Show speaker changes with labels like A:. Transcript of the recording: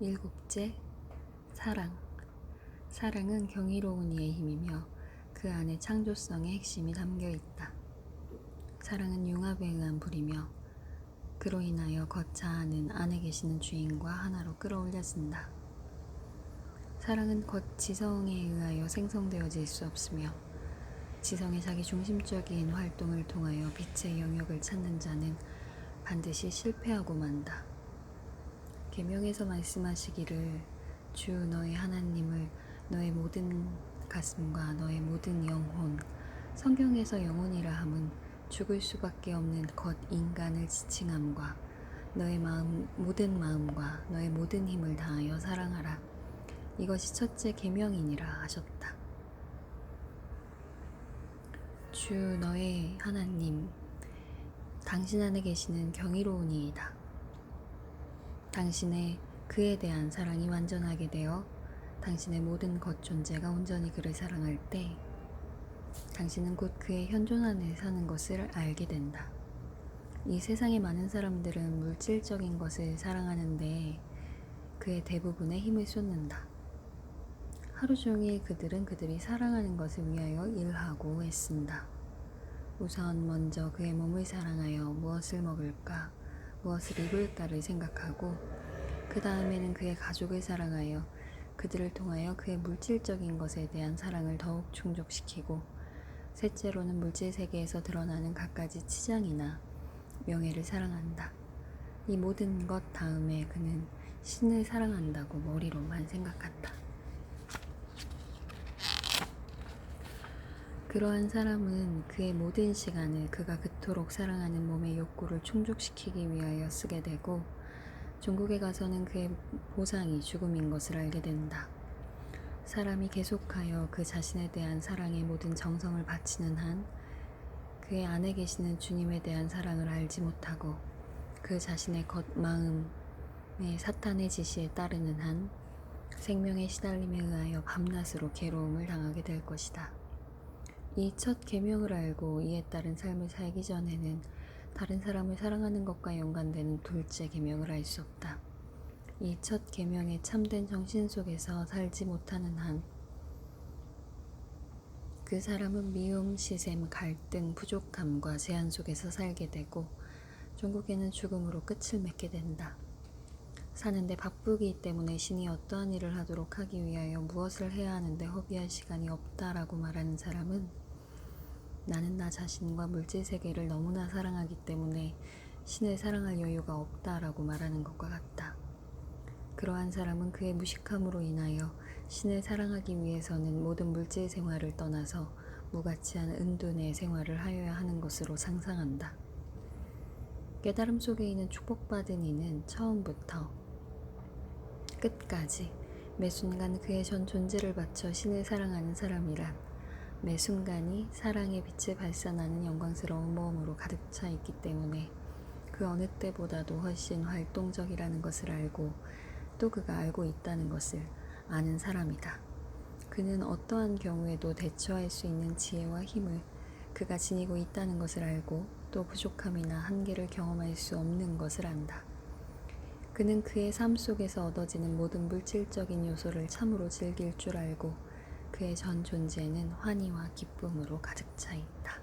A: 일곱째, 사랑. 사랑은 경이로운 이의 힘이며 그 안에 창조성의 핵심이 담겨 있다. 사랑은 융합에 의한 불이며 그로 인하여 거차하는 안에 계시는 주인과 하나로 끌어올려진다. 사랑은 겉 지성에 의하여 생성되어질 수 없으며 지성의 자기 중심적인 활동을 통하여 빛의 영역을 찾는 자는 반드시 실패하고 만다. 계명에서 말씀하시기를 주 너의 하나님을 너의 모든 가슴과 너의 모든 영혼 성경에서 영혼이라 함은 죽을 수밖에 없는 겉 인간을 지칭함과 너의 마음 모든 마음과 너의 모든 힘을 다하여 사랑하라 이것이 첫째 계명이니라 하셨다. 주 너의 하나님 당신 안에 계시는 경이로운 이이다. 당신의 그에 대한 사랑이 완전하게 되어 당신의 모든 것 존재가 온전히 그를 사랑할 때 당신은 곧 그의 현존 안에 사는 것을 알게 된다. 이 세상의 많은 사람들은 물질적인 것을 사랑하는데 그의 대부분의 힘을 쏟는다. 하루 종일 그들은 그들이 사랑하는 것을 위하여 일하고 애쓴다. 우선 먼저 그의 몸을 사랑하여 무엇을 먹을까, 무엇을 입을까를 생각하고 그 다음에는 그의 가족을 사랑하여 그들을 통하여 그의 물질적인 것에 대한 사랑을 더욱 충족시키고 셋째로는 물질 세계에서 드러나는 갖가지 치장이나 명예를 사랑한다. 이 모든 것 다음에 그는 신을 사랑한다고 머리로만 생각한다. 그러한 사람은 그의 모든 시간을 그가 그토록 사랑하는 몸의 욕구를 충족시키기 위하여 쓰게 되고 종국에 가서는 그의 보상이 죽음인 것을 알게 된다. 사람이 계속하여 그 자신에 대한 사랑의 모든 정성을 바치는 한 그의 안에 계시는 주님에 대한 사랑을 알지 못하고 그 자신의 겉 마음의 사탄의 지시에 따르는 한 생명의 시달림에 의하여 밤낮으로 괴로움을 당하게 될 것이다. 이 첫 계명을 알고 이에 따른 삶을 살기 전에는 다른 사람을 사랑하는 것과 연관되는 둘째 계명을 알 수 없다. 이 첫 계명의 참된 정신 속에서 살지 못하는 한 그 사람은 미움, 시샘, 갈등, 부족함과 제한 속에서 살게 되고 종국에는 죽음으로 끝을 맺게 된다. 사는데 바쁘기 때문에 신이 어떠한 일을 하도록 하기 위하여 무엇을 해야 하는데 허비할 시간이 없다라고 말하는 사람은 나는 나 자신과 물질 세계를 너무나 사랑하기 때문에 신을 사랑할 여유가 없다라고 말하는 것과 같다. 그러한 사람은 그의 무식함으로 인하여 신을 사랑하기 위해서는 모든 물질 생활을 떠나서 무가치한 은둔의 생활을 하여야 하는 것으로 상상한다. 깨달음 속에 있는 축복받은 이는 처음부터 끝까지 매 순간 그의 전 존재를 바쳐 신을 사랑하는 사람이란 매 순간이 사랑의 빛을 발산하는 영광스러운 모험으로 가득 차 있기 때문에 그 어느 때보다도 훨씬 활동적이라는 것을 알고 또 그가 알고 있다는 것을 아는 사람이다. 그는 어떠한 경우에도 대처할 수 있는 지혜와 힘을 그가 지니고 있다는 것을 알고 또 부족함이나 한계를 경험할 수 없는 것을 안다. 그는 그의 삶 속에서 얻어지는 모든 물질적인 요소를 참으로 즐길 줄 알고 그의 전 존재는 환희와 기쁨으로 가득 차 있다.